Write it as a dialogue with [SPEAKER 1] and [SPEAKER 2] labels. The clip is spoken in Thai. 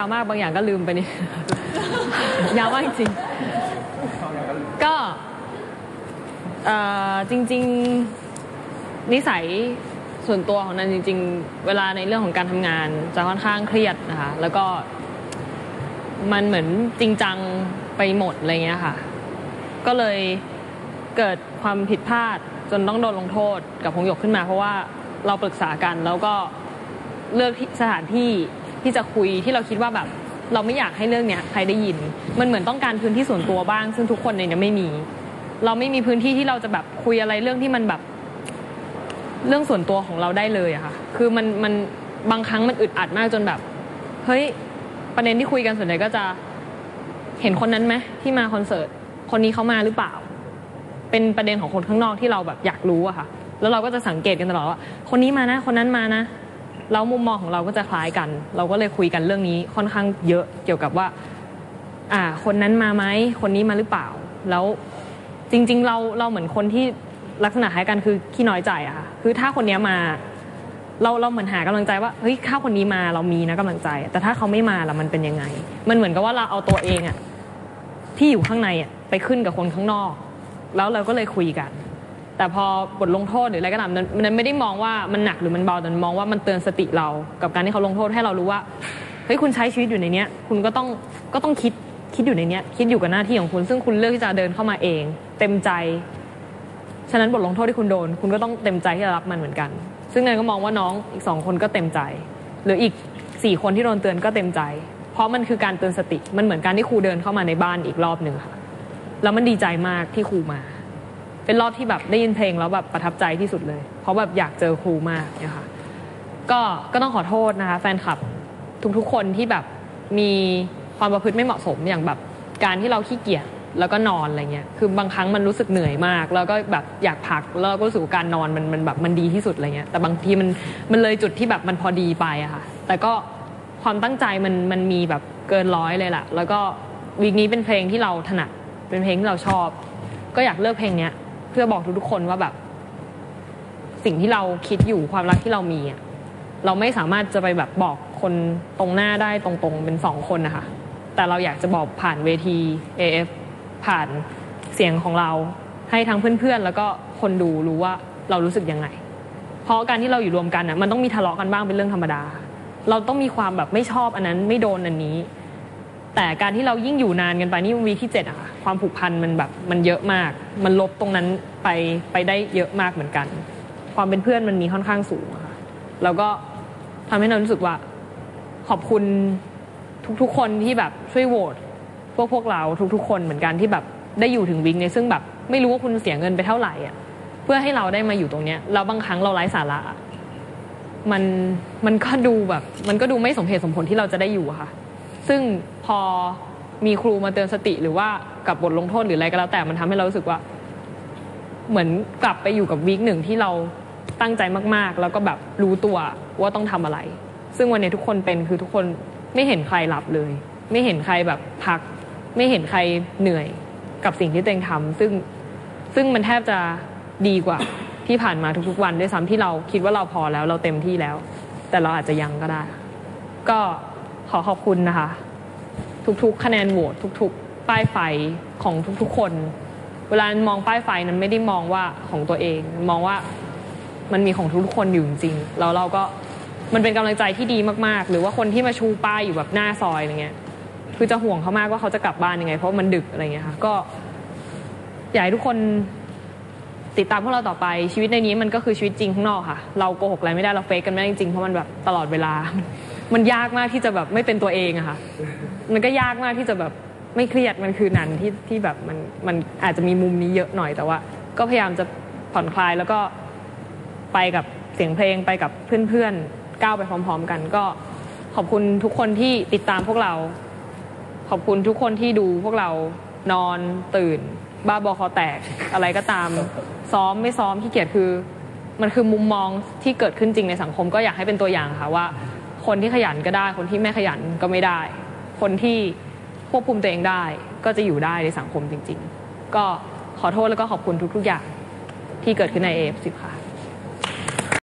[SPEAKER 1] ยาวมากบางอย่างก็ลืมไปนี่ ยาวมากจริงๆก็เอ่อจริง ๆ นิสัยส่วนตัวของนันจริง ๆ เวลาในเรื่องของการทำงาน จะค่อนข้างเครียดนะคะแล้วก็มันเหมือนจริงจังไปหมดอะไรเงี้ยค่ะ ก็เลยเกิดความผิดพลาดจนต้องโดนลงโทษกับพงหยกขึ้นมา เพราะว่าเราปรึกษากันแล้วก็เลือกที่สถานที่ ที่จะคุยที่เราคิดว่าแบบ เราไม่อยากให้เรื่องเนี้ยใครได้ยิน มันเหมือนต้องการพื้นที่ส่วนตัวบ้าง ซึ่งทุกคนในเนี้ยไม่มี เราไม่มีพื้นที่ที่เราจะแบบคุยอะไรเรื่องที่มันแบบ เรื่องส่วนตัวของเราได้เลยอะค่ะ คือมันมันบางครั้งมันอึดอัดมากจนแบบ เฮ้ยประเด็นที่คุยกันส่วนใหญ่ก็จะเห็นคนนั้นไหมที่มาคอนเสิร์ตคนนี้เขามาหรือเปล่า เป็นประเด็นของคนข้างนอกที่เราแบบอยากรู้อะค่ะ แล้วเราก็จะสังเกตกันตลอดว่า คนนี้มานะ คนนั้นมานะ แล้วมุมมองของเราก็จะคล้ายกัน เราก็เลยคุยกันเรื่องนี้ค่อนข้างเยอะเกี่ยวกับว่า อ่า คนนั้นมาไหมคนนี้มาหรือเปล่า แล้วจริง ๆ เราเราเหมือนคนที่ลักษณะคล้ายกันคือขี้น้อยใจอะค่ะคือถ้าคนนี้มา เราเราเหมือนหากำลังใจว่าเฮ้ยถ้าคนนี้มาเรามีนะกำลังใจ แต่ถ้าเขาไม่มาล่ะมันเป็นยังไง มันเหมือนกับว่าเราเอาตัวเองอะที่อยู่ข้างในอะไปขึ้นกับคนข้างนอก แล้วเราก็เลยคุยกัน แต่พอบทลงโทษหรืออะไรก็ตามนั้นมันไม่ได้มองว่ามันหนักหรือมันเบาแต่มันมองว่ามันเตือนสติเรา กับการที่เขาลงโทษให้เรารู้ว่าเฮ้ยคุณใช้ชีวิตอยู่ในเนี้ย คุณก็ต้องก็ต้องคิดคิดอยู่ในเนี้ย คิดอยู่กับหน้าที่ของคุณ ซึ่งคุณเลือกที่จะเดินเข้ามาเอง เต็มใจ ฉะนั้นบทลงโทษที่คุณโดน คุณก็ต้องเต็มใจที่จะรับมันเหมือนกัน ซึ่งเนยก็มองว่าน้องอีกสองคนก็เต็มใจ หรืออีกสี่คนที่โดนเตือนก็เต็มใจ เพราะมันคือการเตือนสติ มันเหมือนการที่ครูเดินเข้ามาในบ้านอีกรอบหนึ่งค่ะ แล้วมันดีใจมากที่ครูมา เป็นรอบที่แบบได้ยินเพลงแล้วแบบประทับใจที่สุดเลย เพราะแบบอยากเจอครูมากเนี่ยค่ะก็ก็ต้องขอโทษนะคะ แฟนคลับทุกๆคนที่แบบมีความประพฤติไม่เหมาะสมอย่างแบบการที่เราขี้เกียจแล้วก็นอนอะไรเงี้ย คือบางครั้งมันรู้สึกเหนื่อยมาก แล้วก็แบบอยากพัก แล้วก็รู้สึกว่การนอนมันมันแบบมันดีที่สุดอะไรเงี้ย แต่บางทีมันมันเลยจุดที่แบบมันพอดีไปอะค่ะ แต่ก็ความตั้งใจมันมันมีแบบเกินร้อยเลยแหละแล้วก็วีคนี้เป็นเพลงที่เราถนัด เป็นเพลงที่เราชอบ ก็อยากเลือกเพลงเนี้ย เพื่อบอกทุกๆคนว่าแบบ สิ่งที่เราคิดอยู่ความรักที่เรามีอะเราไม่สามารถจะไปแบบบอกคนตรงหน้าได้ตรงๆเป็นสองคนนะคะแต่เราอยากจะบอกผ่านเวที AF ผ่านเสียงของเราให้ทั้งเพื่อนๆ แล้วก็คนดูรู้ว่าเรารู้สึกยังไง เพราะการที่เราอยู่รวมกันน่ะมันต้องมีทะเลาะกันบ้างเป็นเรื่องธรรมดา เราต้องมีความแบบไม่ชอบอันนั้นไม่โดนอันนี้ แต่การที่เรายิ่งอยู่นานกันไปนี่วีคที่เจ็ดอะค่ะความผูกพันมันแบบมันเยอะมาก มันลบตรงนั้นไปไปได้เยอะมากเหมือนกัน ความเป็นเพื่อนมันมีค่อนข้างสูงอะค่ะแล้วก็ทำให้เรารู้สึกว่า ขอบคุณทุกๆ คนที่แบบช่วยโหวตพวกพวกเราทุกๆ คนเหมือนกันที่แบบได้อยู่ถึงวิกเนี่ยซึ่งแบบไม่รู้ว่าคุณเสียเงินไปเท่าไหร่อะเพื่อให้เราได้มาอยู่ตรงเนี้ยแล้วบางครั้งเราไร้สาระอะมันมันก็ดูแบบ มันก็ดูไม่สมเหตุสมผลที่เราจะได้อยู่อะค่ะ ซึ่งพอมีครูมาเตือนสติหรือว่ากับบทลงโทษหรืออะไรก็แล้วแต่มันทำให้เรารู้สึกว่า เหมือนกลับไปอยู่กับวีคหนึ่งที่เราตั้งใจมากๆ แล้วก็แบบรู้ตัวว่าต้องทำอะไร ซึ่งวันนี้ทุกคนเป็นคือทุกคนไม่เห็นใครหลับเลย ไม่เห็นใครแบบพัก ไม่เห็นใครเหนื่อยกับสิ่งที่ตัวเองทำซึ่งซึ่งมันแทบจะดีกว่าที่ผ่านมาทุกๆวันด้วยซ้ำที่เราคิดว่าเราพอแล้วเราเต็มที่แล้ว แต่เราอาจจะยังก็ได้ ก็ อขอบคุณนะคะ ทุกๆ คะแนนโหวตทุกๆ ป้ายไฟของทุกๆ คน เวลามองป้ายไฟนั้นไม่ได้มองว่าของตัวเอง มองว่ามันมีของทุกๆคนอยู่จริงแล้วเราก็มันเป็นกำลังใจที่ดีมากๆ หรือว่าคนที่มาชูป้ายอยู่แบบหน้าซอยอะไรเงี้ยคือจะห่วงเขามากว่าเขาจะกลับบ้านยังไง เพราะมันดึกอะไรเงี้ยค่ะก็อยากให้ทุกคนติดตามพวกเราต่อไปชีวิตในนี้มันก็คือชีวิตจริงข้างนอกค่ะ เราโกหกอะไรไม่ได้เราเฟกกันไม่ได้จริงๆเพราะมันแบบตลอดเวลา มันยากมากที่จะแบบไม่เป็นตัวเองอะค่ะ มันก็ยากมากที่จะแบบไม่เครียดมันคือนันที่ที่แบบมันมันอาจจะมีมุมนี้เยอะหน่อยแต่ว่า ก็พยายามจะผ่อนคลายแล้วก็ไปกับเสียงเพลงไปกับเพื่อนๆก้าวไปพร้อม ๆ กัน ก็ขอบคุณทุกคนที่ติดตามพวกเรา ขอบคุณทุกคนที่ดูพวกเรานอนตื่น บ้าบอคอแตกอะไรก็ตาม ซ้อมไม่ซ้อมขี้เกียจคือ มันคือมุมมองที่เกิดขึ้นจริงในสังคม ก็อยากให้เป็นตัวอย่างค่ะว่า คนที่ขยันก็ได้ คนที่ไม่ขยันก็ไม่ได้ คนที่ควบคุมตัวเองได้ ก็จะอยู่ได้ในสังคมจริง ๆ ก็ขอโทษแล้วก็ขอบคุณทุกๆอย่างที่เกิดขึ้นใน AF10 ค่ะ